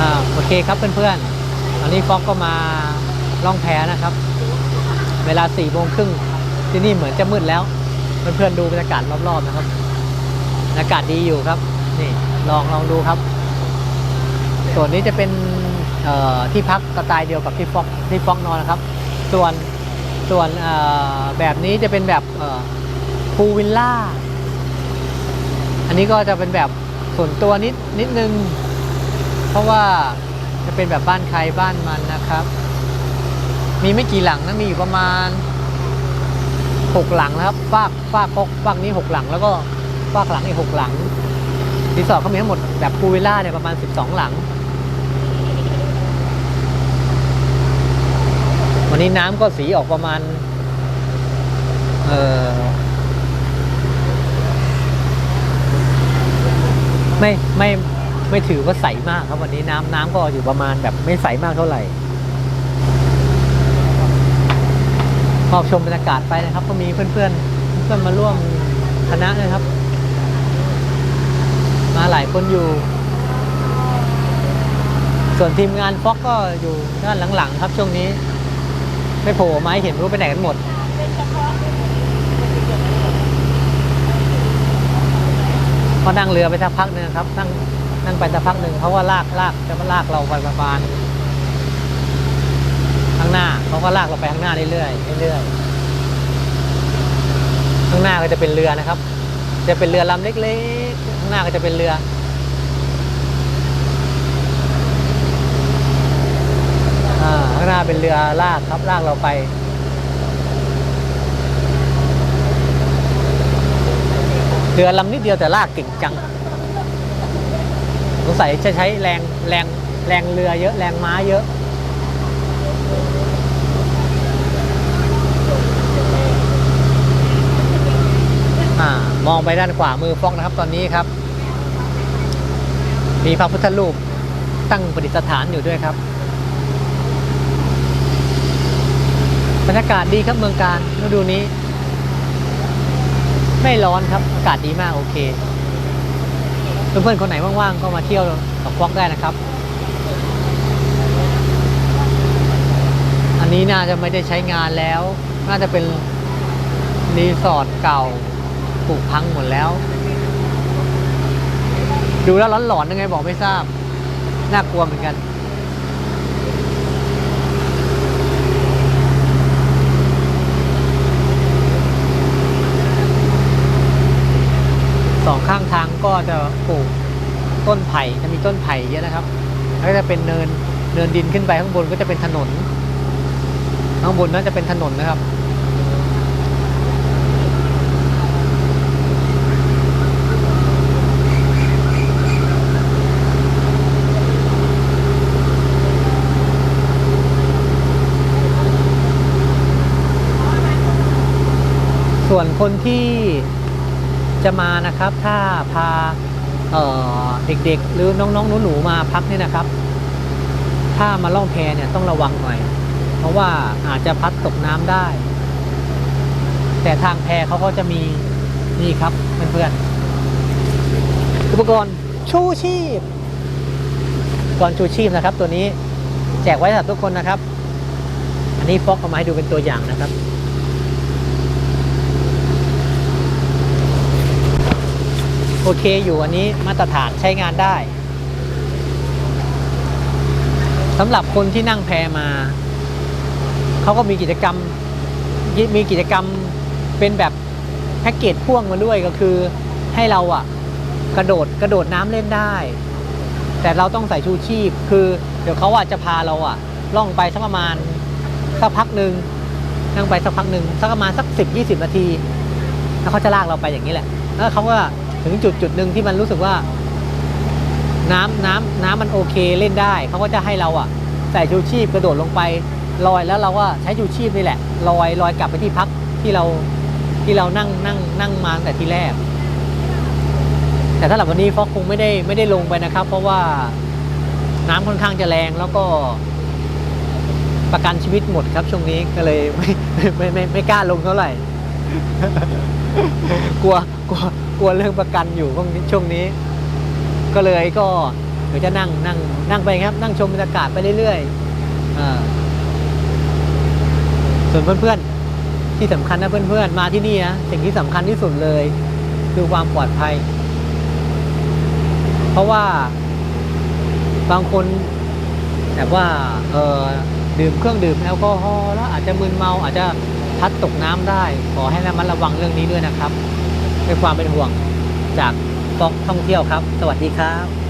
อ่าโอเคครับเพื่อนๆตอนนี้ฟ็อกก็มาล่องแพนะครับ เวลา4ี่โมงครึ่งที่นี่เหมือนจะมืดแล้ว เพื่อนๆดูบรรยากาศรอบๆนะครับบรรยากาศดีอยู่ครับ นี่ลองลองดูครับ ส่วนนี้จะเป็นที่พักสไตล์เดียวกับที่ฟ็อกที่ฟ็อกนอนนะครับ ส่วนส่วนแบบนี้จะเป็นแบบพูวิลล่า อันนี้ก็จะเป็นแบบส่วนตัวนิดนิดนึง เพราะว่าจะเป็นแบบบ้านใครบ้านมันนะครับ มีไม่กี่หลังนะมีอยู่ประมาณหกหลังนะครับฟากฟากฟากฟากนี้หกหลัง แล้วก็ฟากหลังอีกหกหลังรีสอร์ทเขามีทั้งหมดแบบพูวิลล่าเนี่ยประมาณ12หลัง วันนี้น้ำก็สีออกประมาณ เออไม่ไม่ ไม่ถือว่าใสมากครับวันนี้น้ำน้ำก็อยู่ประมาณแบบไม่ใสมากเท่าไหร่ขอบชมบรรยากาศไปนะครับ ก็มีเพื่อนเพื่อนๆเพื่อนมาร่วมคณะนะครับ มาหลายคนอยู่ ส่วนทีมงานฟ็อกก็อยู่ด้านหลังๆ ครับช่วงนี้ ไม่โผล่ไม้เห็นรู้ไปไหนกันหมดก็นั่งเรือไปสักพักหนึ่งครับนั่ง นั่งไปสักพักหนึ่งเขาก็ลากลากจะมาลากเราไปประมาณข้างหน้าเขาก็ลากเราไปข้างหน้าเรื่อยๆเรื่อยๆข้างหน้าก็จะเป็นเรือนะครับ จะเป็นเรือลำเล็กๆข้างหน้าก็จะเป็นเรือข้างหน้าเป็นเรือลากครับลากเราไปเรือลำนิดเดียวแต่ลากเก่งจัง สงสัยจะใช้แรงแรงแรงเรือเยอะแรงม้าเยอะอ่ามองไปด้านขวามือฟ้อกนะครับตอนนี้ครับ มีพระพุทธรูปตั้งประดิษฐานอยู่ด้วยครับบรรยากาศดีครับเมืองการฤดูนี้ ไม่ร้อนครับอากาศดีมากโอเค เพื่อนๆคนไหนว่างๆก็มาเที่ยวกับฟอกได้นะครับ อันนี้น่าจะไม่ได้ใช้งานแล้ว น่าจะเป็นรีสอร์ทเก่าปลูกพังหมดแล้ว ดูแล้วร้อนหลอนยังไงบอกไม่ทราบ น่ากลัวเหมือนกัน สองข้างทาง ก็จะปลูกต้นไผ่จะมีต้นไผ่เยอะนะครับ แล้วก็จะเป็นเนินเนินดินขึ้นไปข้างบนก็จะเป็นถนน ข้างบนนั้นจะเป็นถนนนะครับ ส่วนคนที่ จะมานะครับ ถ้าพาเเด็กๆ หรือน้องๆหนูๆมาพักเนี่ยนะครับ ถ้ามาล่องแพเนี่ยต้องระวังหน่อย เพราะว่าอาจจะพัดตกน้ำได้ แต่ทางแพเขาก็จะมีนี่ครับเพื่อนๆอุปกรณ์ชูชีพอุปกรณ์ชูชีพนะครับ ตัวนี้แจกไว้สำหรับทุกคนนะครับ อันนี้ฟอกเอามาให้ดูเป็นตัวอย่างนะครับ โอเคอยู่อันนี้มาตรฐานใช้งานได้สำหรับคนที่นั่งแพมา เขาก็มีกิจกรรมมีกิจกรรมเป็นแบบแพ็กเกจพ่วงมาด้วยก็คือให้เราอะกระโดดกระโดดน้ำเล่นได้ แต่เราต้องใส่ชูชีพ คือเดี๋ยวเขาอาจจะพาเราอะล่องไปสักประมาณสักพักหนึ่งนั่งไปสักพักหนึ่งสักประมาณสักสิบยี่สิบนาที แล้วเขาจะลากเราไปอย่างนี้แหละแล้วเขาก็ ถึงจุดจุดหนึ่งที่มันรู้สึกว่า น้ำน้ำน้ำมันโอเคเล่นได้เขาก็จะให้เราอะใส่ชูชีพกระโดดลงไปลอยแล้วเราก็ใช้ชูชีพนี่แหละลอยลอยกลับไปที่พักที่เราที่เรานั่งนั่งนั่งมาตั้งแต่ที่แรก แต่ถ้าหลับวันนี้ฟอกคงไม่ได้ไม่ได้ลงไปนะครับ เพราะว่าน้ำค่อนข้างจะแรงแล้วก็ประกันชีวิตหมดครับช่วงนี้ก็เลยไม่ไม่ไม่ไม่กล้าลงเท่าไหร่ กลัวกลัวกลัวเรื่องประกันอยู่ช่วงนี้ ก็เลยก็เดี๋ยวจะนั่งนั่งนั่งไปครับ นั่งชมบรรยากาศไปเรื่อยๆส่วนเพื่อนๆ ที่สำคัญนะเพื่อนๆ มาที่นี่นะสิ่งที่สำคัญที่สุดเลย คือความปลอดภัย เพราะว่าบางคนแบบว่าเออดื่มเครื่องดื่มแอลกอฮอล์แล้วอาจจะมึนเมาอาจจะ พัดตกน้ำได้ ขอให้ระมัดระวังเรื่องนี้ด้วยนะครับด้วยความเป็นห่วงจากฟอกท่องเที่ยวครับ สวัสดีครับ